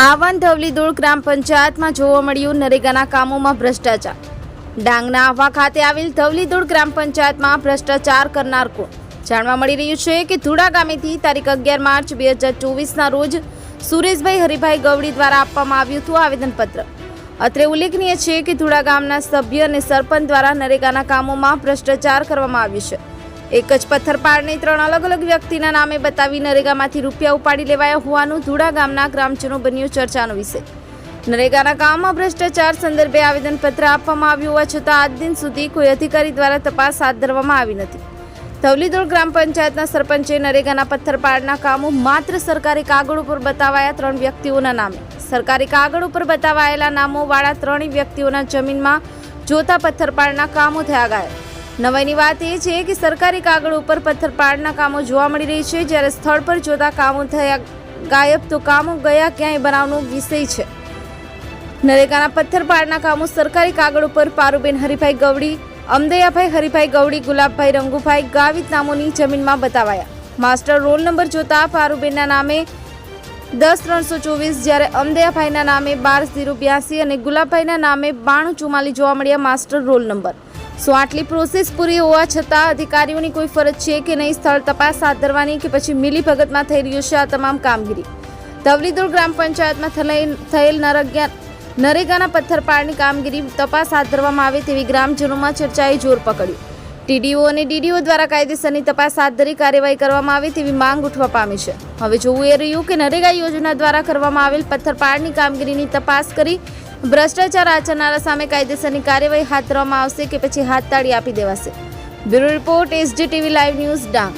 નાવન ધવલીદુળ ગ્રામ પંચાયતમાં જોવા મળ્યું નરેગાના કામોમાં ભ્રષ્ટાચાર. ડાંગના આહવા ખાતે આવેલ ધવલીદુળ ગ્રામ પંચાયતમાં ભ્રષ્ટાચાર કરનાર કોણ? જાણવા મળી રહ્યું છે કે ધુડા ગામેથી તારીખ અગિયાર માર્ચ બે હજાર ચોવીસના રોજ સુરેશભાઈ હરિભાઈ ગવડી દ્વારા આપવામાં આવ્યું હતું આવેદનપત્ર. અત્રે ઉલ્લેખનીય છે કે ધુડા ગામના સભ્ય અને સરપંચ દ્વારા નરેગાના કામોમાં ભ્રષ્ટાચાર કરવામાં આવ્યું છે. એક જ પથ્થરપાળને ત્રણ અલગ અલગ વ્યક્તિના નામે બતાવી નરેગામાંથી રૂપિયા ઉપાડી લેવાયા હોવાનું ધુડા ગામના ગ્રામજનો બન્યું ચર્ચાનો વિષય. નરેગાના કામમાં ભ્રષ્ટાચાર સંદર્ભે આવેદનપત્ર આપવામાં આવ્યું હોવા છતાં આજ દિન સુધી કોઈ અધિકારી દ્વારા તપાસ હાથ ધરવામાં આવી નથી. ધવલીદોળ ગ્રામ પંચાયતના સરપંચે નરેગાના પથ્થરપાડના કામો માત્ર સરકારી કાગળ ઉપર બતાવાયા ત્રણ વ્યક્તિઓના નામે. સરકારી કાગળ ઉપર બતાવાયેલા નામોવાળા ત્રણેય વ્યક્તિઓના જમીનમાં જોતા પથ્થરપાડના કામો થયા ગાયબ નવાઈની વાત એ છે કે સરકારી કાગળ ઉપર પથ્થરપાડના કામો જોવા મળી રહી છે. જ્યારે સ્થળ પર જોતા કામો થયા ગાયબ, તો કામો ગયા ક્યાંય બનાવનો વિષય છે. નરેગાના પથ્થરપાડના કામો સરકારી કાગળ ઉપર પારુબેન હરિભાઈ ગવડી, અમદયાભાઈ હરિભાઈ ગવડી, ગુલાબભાઈ રંગુભાઈ ગાવિત નામોની જમીનમાં બતાવાયા. માસ્ટર રોલ નંબર જોતા પારુબેનના નામે દસ ત્રણસો ચોવીસ, જ્યારે અમદૈયાભાઈના નામે બાર ઝીરો બ્યાસી અને ગુલાબભાઈના નામે બાણું ચુમ્માલી જોવા મળ્યા માસ્ટર રોલ નંબર. સો આટલી પ્રોસેસ પૂરી હોવા છતાં અધિકારીઓની કોઈ ફરજ છે કે નહીં? સ્થળ તપાસ હાથ ધરવાની કે પછી મિલી ભગતમાં થઈ રહ્યું છે આ તમામ કામગીરી? ધવલીદુર ગ્રામ પંચાયતમાં થયેલ નરગ્યા નરેગાના પથ્થરપાડની કામગીરી તપાસ હાથ ધરવામાં આવે તેવી ગ્રામજનોમાં ચર્ચાએ જોર પકડ્યું. ટીડીઓ અને ડીડીઓ દ્વારા કાયદેસરની તપાસ હાથ ધરી કાર્યવાહી કરવામાં આવે તેવી માંગ ઉઠવા પામી છે. હવે જોવું એ રહ્યું કે નરેગા યોજના દ્વારા કરવામાં આવેલ પથ્થરપાડની કામગીરીની તપાસ કરી ભ્રષ્ટાચાર આચરનારા સામે કાયદેસરની કાર્યવાહી હાથ ધરવામાં આવશે કે પછી હાથ તાળી આપી દેવાશે. Bureau report S G TV live news Dang.